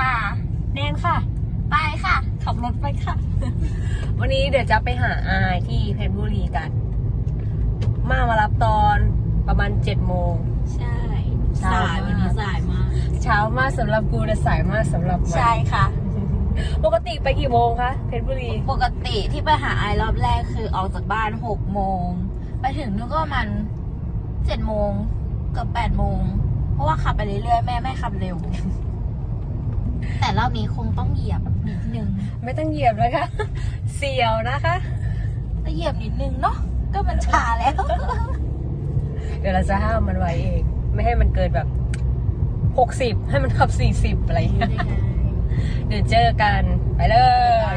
ค่ะแนนค่ะ ไปค่ะ ขับรถไปค่ะ วันนี้เดี๋ยวจะไปหาอายที่เพชรบุรีกัน มามารับตอนประมาณเจ็ดโมง ใช่ เช้าสายวันนี้สายมาก เช้ามากสำหรับกูแต่สายมากสำหรับมันใช่ค่ะ ปกติไปกี่โมงคะเพชรบุรี ปกติที่ไปหาไอรอบแรกคือออกจากบ้านหกโมง ไปถึงนู่นก็ประมันเจ็ดโมงกับแปดโมง เพราะว่าขับไปเรื่อยๆ แม่ไม่ขับเร็ว แต่รอบนี้คงต้องเหยียบนิดนึงไม่ต้องเหยียบเลยค่ะ เสียวนะคะต้องเหยียบนิดนึงเนาะก็มันชาแล้ว เดี๋ยวเราจะห้ามมันไว้เอง ไม่ให้มันเกินแบบหกสิบให้มันขับสี่สิบอะไรอย่างเงี้ยเดี๋ยวเจอกันไปเลย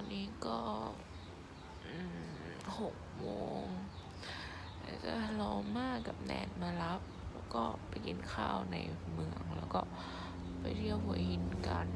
อนนี้ก็หกโมงจะรอมากกับแนนมารับ แล้วก็ไปกินข้าวในเมือง แล้วก็ไปเที่ยวหัวหินกัน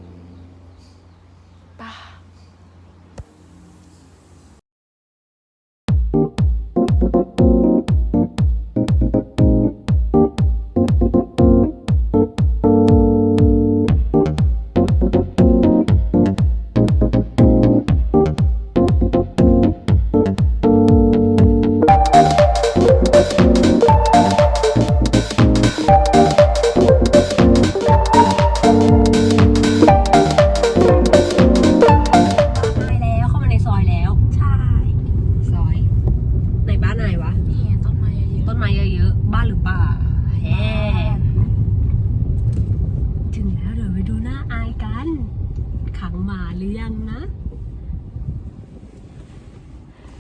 รือยังนะ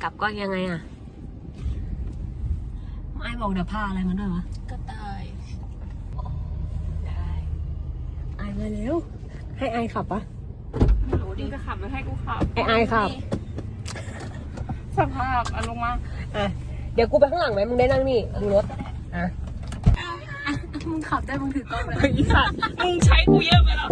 กลับก็ยังไงอะไอายบอกเดี๋ยวพาอะไรมาด้วยวะๆก็ตายได้ไอายมาเร็ว ให้ไอายขับปะไม่รู้ดิจะขับหรือให้กูขับให้ไอายขับสภาพอารมณ์มาอะเดี๋ยวกูไปข้างหลังไหมมึงได้นั่งนี่มึงรถอะมึงขับได้มึงถือกล้องไปอีสัตว์มึงใช้กูเยอะไปแล้ว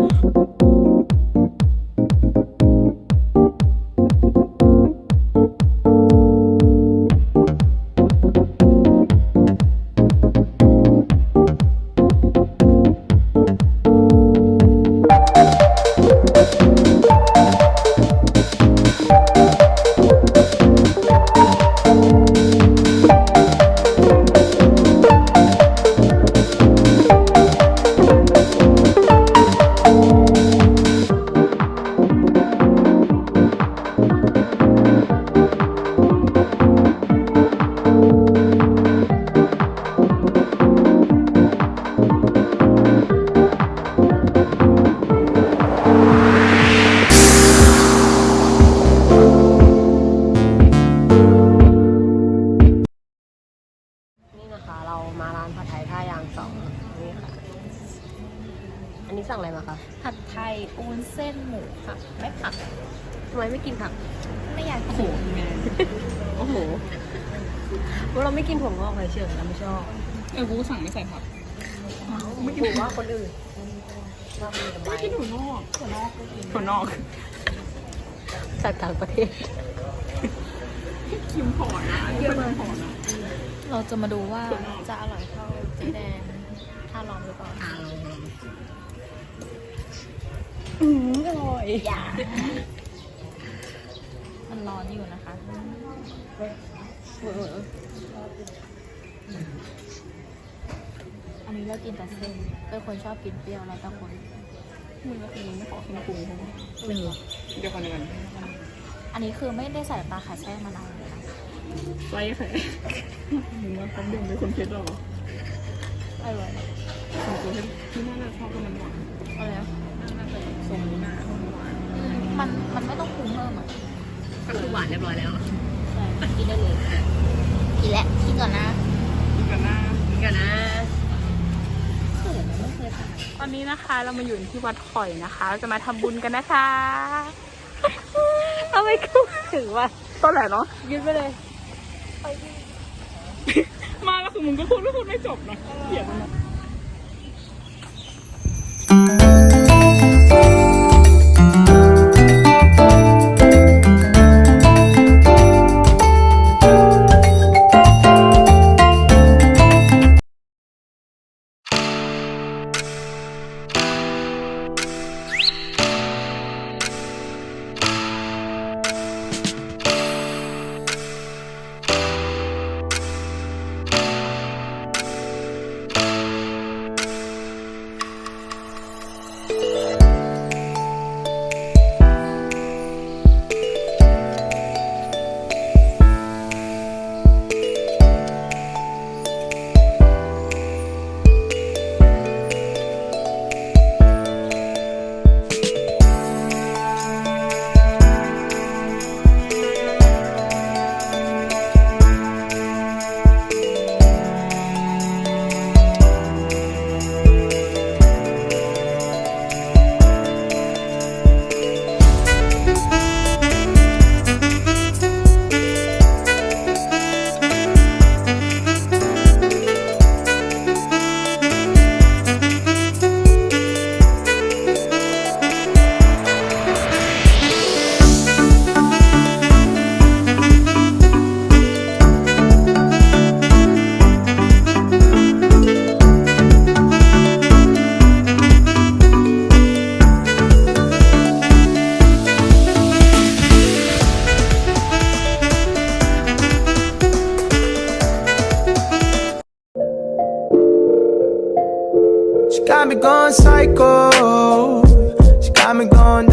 ผัดไทยอูนเส้นหมูค่ะ ไม่ผัก ทำไมไม่กินผักไม่อยากกินโอ้โหว่าเราไม่กินถั่วงอกเลยเชื่อเราไม่ชอบเออกูสั่งไม่ใส่ผักไม่กินว่าคนอื่นชอบกินทำไมไม่กินถั่วนอกถั่วนอกถั่วนอกจากต่างประเทศคิมพอร์ตนะอันนี้เป็นพอร์ตนะเราจะมาดูว่าจะอร่อยเท่าเจ๊แดงถ้าลองหรือเปล่า อืมอร่อยอย่ามันร้อนอยู่นะคะอันนี้เรากินแต่เส้นเป็นคนชอบกินเปรี้ยวแล้วแต่คนมึงก็คือไม่ขอเครื่องปรุงเขาเออเดี๋ยวก่อนเดี๋ยวก่อนอันนี้คือไม่ได้ใส่ปลาขาแช่มะนาวเลยนะไล่ใครมึงว่าเขาเดิมเป็นคนคิดหรออร่อยของกูที่น่าจะชอบก็มันหวานเอาแล้วน่าจะทรงนี้น่าหวานมันมันไม่ต้องปรุงเพิ่มอะก็คือหวานเรียบร้อยแล้วใช่กินได้เลยกินแล้วกินก่อนนะกินกันหน้านี่กันนะเขินไม่เคยทตอนนี้นะคะเรามาอยู่ที่วัดข่อยนะคะเราจะมาทำบุญกันนะคะเอาไปกูถึงว่าต้นแหละเนาะยืดไปเลยเมาแล้วคือมึงก็พูดไม่พูดไม่จบนะเกลียด มั got me going psycho. She got me going.